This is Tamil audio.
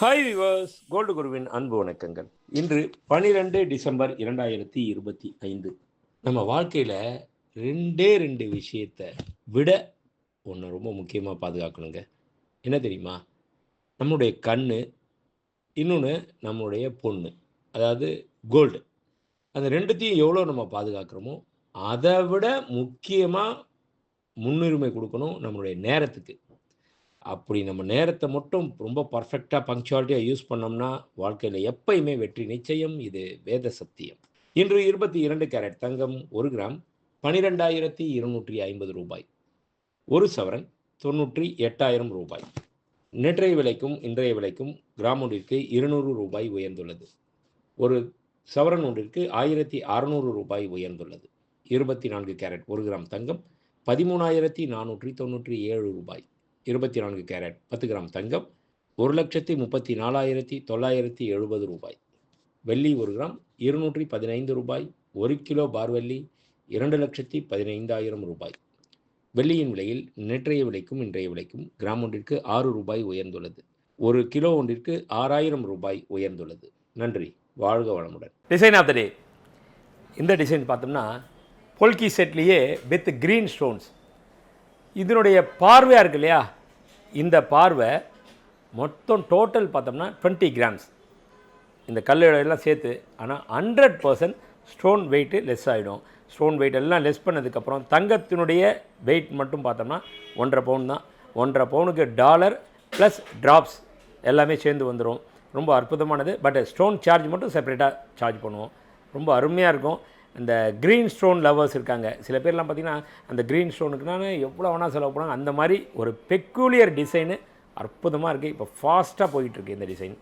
ஹாய் விவர்ஸ் கோல்டு குருவின் அன்பு வணக்கங்கள். இன்று பனிரெண்டு டிசம்பர் இரண்டாயிரத்தி இருபத்தி ஐந்து. நம்ம வாழ்க்கையில் ரெண்டே ரெண்டு விஷயத்தை விட ஒன்று ரொம்ப முக்கியமாக பாதுகாக்கணுங்க. என்ன தெரியுமா? நம்முடைய கண் இன்னொன்று நம்முடைய பொண்ணு அதாவது கோல்டு அந்த ரெண்டுத்தையும் எவ்வளோ நம்ம பாதுகாக்கிறோமோ அதை விட முக்கியமாக முன்னுரிமை கொடுக்கணும் நம்மளுடைய நேரத்துக்கு. அப்படி நம்ம நேரத்தை மட்டும் ரொம்ப பர்ஃபெக்டாக பங்க்சுவாலிட்டியாக யூஸ் பண்ணோம்னா வாழ்க்கையில் எப்பயுமே வெற்றி நிச்சயம். இது வேத சத்தியம். இன்று இருபத்தி இரண்டு கேரட் தங்கம் ஒரு கிராம் பனிரெண்டாயிரத்தி இருநூற்றி ஐம்பது ரூபாய். ஒரு சவரன் தொண்ணூற்றி எட்டாயிரம் ரூபாய். நேற்றைய விலைக்கும் இன்றைய விலைக்கும் கிராம் ஒன்றிற்கு இருநூறு ரூபாய் உயர்ந்துள்ளது. ஒரு சவரன் ஒன்றிற்கு ஆயிரத்தி அறுநூறு ரூபாய் உயர்ந்துள்ளது. இருபத்தி நான்கு கேரட் ஒரு கிராம் தங்கம் பதிமூணாயிரத்தி நானூற்றி தொண்ணூற்றி ஏழு ரூபாய். இருபத்தி நான்கு கேரட் பத்து கிராம் தங்கம் ஒரு லட்சத்தி முப்பத்தி நாலாயிரத்தி தொள்ளாயிரத்தி எழுபது ரூபாய். வெள்ளி ஒரு கிராம் இருநூற்றி பதினைந்து ரூபாய். ஒரு கிலோ பார்வெள்ளி இரண்டு லட்சத்தி பதினைந்தாயிரம் ரூபாய். வெள்ளியின் விலையில் நேற்றைய விலைக்கும் இன்றைய விலைக்கும் கிராம் ஒன்றிற்கு ஆறு ரூபாய் உயர்ந்துள்ளது. ஒரு கிலோ ஒன்றிற்கு ஆறாயிரம் ரூபாய் உயர்ந்துள்ளது. நன்றி. வாழ்க வளமுடன். டிசைன் ஆஃப் த டே இந்த டிசைன் பார்த்தோம்னா பொல்கி செட்லேயே வித் க்ரீன் ஸ்டோன்ஸ் இதனுடைய பார்வையாக இருக்கு இல்லையா? இந்த பார்வை மொத்தம் டோட்டல் பார்த்தோம்னா டுவெண்ட்டி கிராம்ஸ் இந்த கல்லோட சேர்த்து ஆனால் hundred percent stone weight less ஆகிடும் ஸ்டோன் வெயிட் எல்லாம் லெஸ் பண்ணதுக்கப்புறம் தங்கத்தினுடைய வெயிட் மட்டும் பார்த்தோம்னா ஒன்றரை பவுன் தான். ஒன்றரை பவுனுக்கு டாலர் ப்ளஸ் ட்ராப்ஸ் எல்லாமே சேர்ந்து வந்துடும் ரொம்ப அற்புதமானது. பட் ஸ்டோன் சார்ஜ் மட்டும் செப்பரேட்டாக சார்ஜ் பண்ணுவோம். ரொம்ப அருமையாக இருக்கும். இந்த க்ரீன் ஸ்டோன் லவர்ஸ் இருக்காங்க. சில பேர்லாம் பார்த்திங்கன்னா அந்த க்ரீன் ஸ்டோனுக்குனா எவ்வளோ வேணால் செலவு பண்ணுவாங்க அந்த மாதிரி ஒரு பெக்கூலியர் டிசைனு அற்புதமாக இருக்குது இப்போ ஃபாஸ்ட்டாக போயிட்டுருக்கு இந்த டிசைன்